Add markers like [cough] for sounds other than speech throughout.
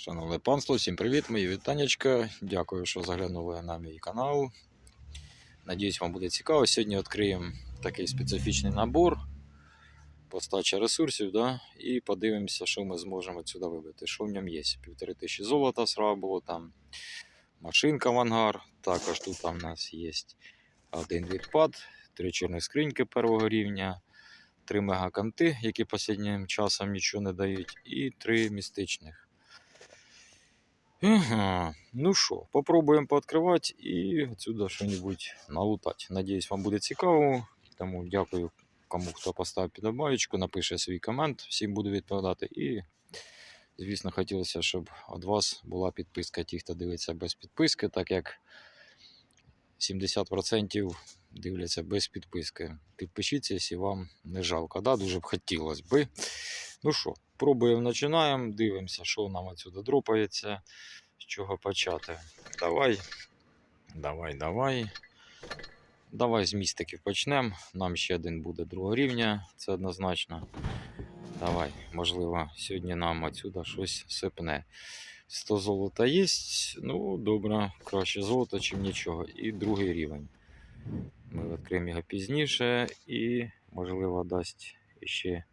Шановне панство, всім привіт, мої вітанечка. Дякую, що заглянули на мій канал. Надіюсь, вам буде цікаво. Сьогодні відкриємо такий специфічний набор постача ресурсів, да? і подивимося, що ми зможемо сюди вибити. Що в ньому є? Півтори тисячі золота сразу було там. Машинка в ангар. Також тут там у нас є один відпад, три чорні скриньки першого рівня, три мегаканти, які останнім часом нічого не дають, і три містичних. Ага. Ну що, попробуємо пооткривати і отсюда що-небудь налутати. Надіюсь, вам буде цікаво. Тому дякую кому хто поставив підобаєчку, напише свій комент, всім буду відповідати. І, звісно, хотілося, щоб від вас була підписка. Ті, хто дивиться без підписки, так як 70% дивляться без підписки. Підпишіться, якщо вам не жалко. Да? Дуже б хотілося би. Ну що, пробуємо, починаємо, дивимося, що нам отсюди дропається, з чого почати. Давай, давай, давай. Давай з містиків почнемо. Нам ще один буде другого рівня, це однозначно. Давай, можливо, сьогодні нам отсюди щось сипне. 100 золота є. Ну, добре, краще золото, ніж нічого. І другий рівень. Ми відкриємо його пізніше і, можливо, дасть ще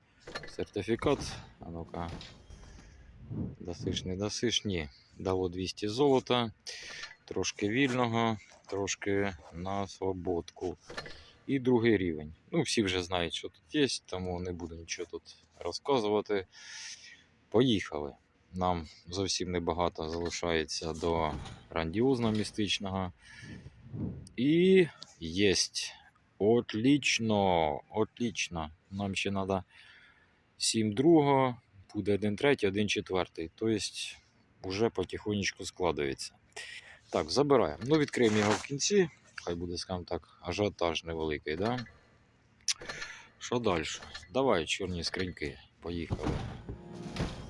сертифікат. А ну-ка. Досиш, не досиш? Дало 200 золота, трошки вільного, трошки на свободку. І другий рівень. Ну, всі вже знають, що тут є, тому не буду нічого тут розказувати. Поїхали. Нам зовсім небагато залишається до грандіозного містичного. І єсть. Отлично, отлично. Нам ще треба 7 другого, буде 1 третій, 1 четвертий. Тобто вже потихонечку складується. Так, забираємо. Ну, відкриємо його в кінці. Хай буде, скажімо так, ажіотаж невеликий, да? Що далі? Давай, чорні скриньки. Поїхали.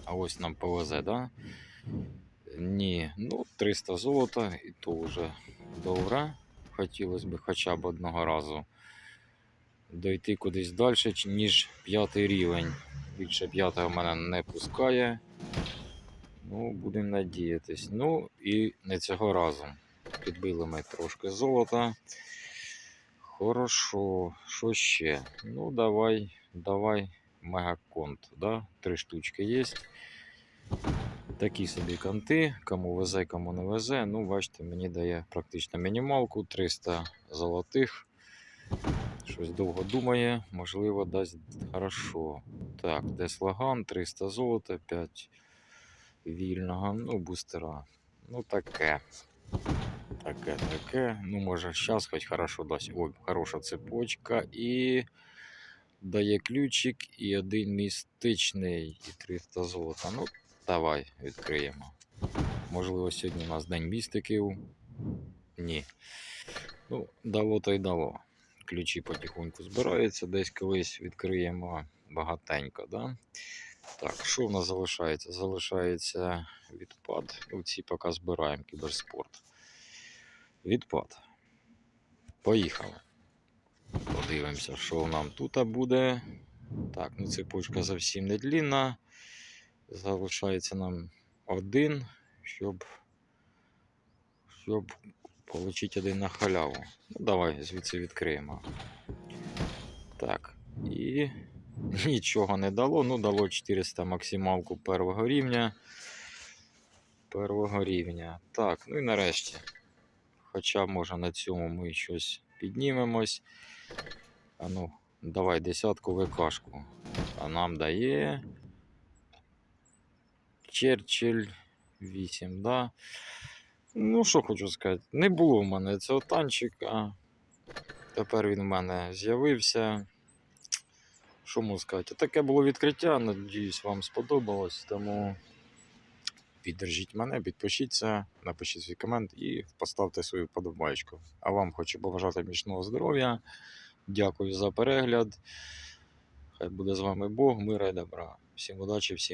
А ось нам повезе, да? Ні, ну 300 золота, і то вже добре. Хотілося б хоча б одного разу дойти кудись далі, ніж п'ятий рівень. Більше п'ятого мене не пускає. Ну, будемо надіятись. Ну і не цього разу. Підбили ми трошки золота. Хорошо, що ще? Ну, давай, давай мегаконт. Да? Три штучки є. Такі собі канти, кому везе, кому не везе. Ну, бачите, мені дає практично мінімалку 300 золотих. Щось довго думає, можливо, дасть хорошо. Так, де слаган, 300 золота, 5 вільного, ну, бустера. Ну, таке. Таке, таке. Ну, може, зараз хоч хорошо дасть. Ой, хороша цепочка. І дає ключик і один містичний, і 300 золота. Ну, давай відкриємо. Можливо, сьогодні у нас день містиків. Ні. Ну, дало то й дало. Ключі потихоньку збираються, десь колись відкриємо багатенько. Да? Так, що в нас залишається? Залишається відпад. Ну, ці поки збираємо кіберспорт. Відпад. Поїхали. Подивимося, що нам тут буде. Так, ну цепочка зовсім не длінна. Залишається нам один, щоб, щоб отримати один на халяву. Ну, давай звідси відкриємо. Так, і [laughs] нічого не дало. Ну, дало 400 максималку першого рівня. Первого рівня. Так, ну і нарешті. Хоча, може, на цьому ми щось піднімемось. А ну, давай десятку ВКшку. А нам дає. Черчилль 8, да. Ну, що хочу сказати, не було в мене цього танчика. Тепер він в мене з'явився. Що можу сказати? Таке було відкриття. Надіюсь, вам сподобалось. Тому піддержіть мене, підпишіться, напишіть свій комент і поставте свою подобайку. А вам хочу побажати міцного здоров'я. Дякую за перегляд. Хай буде з вами Бог, мира і добра. Всім удачі, всім.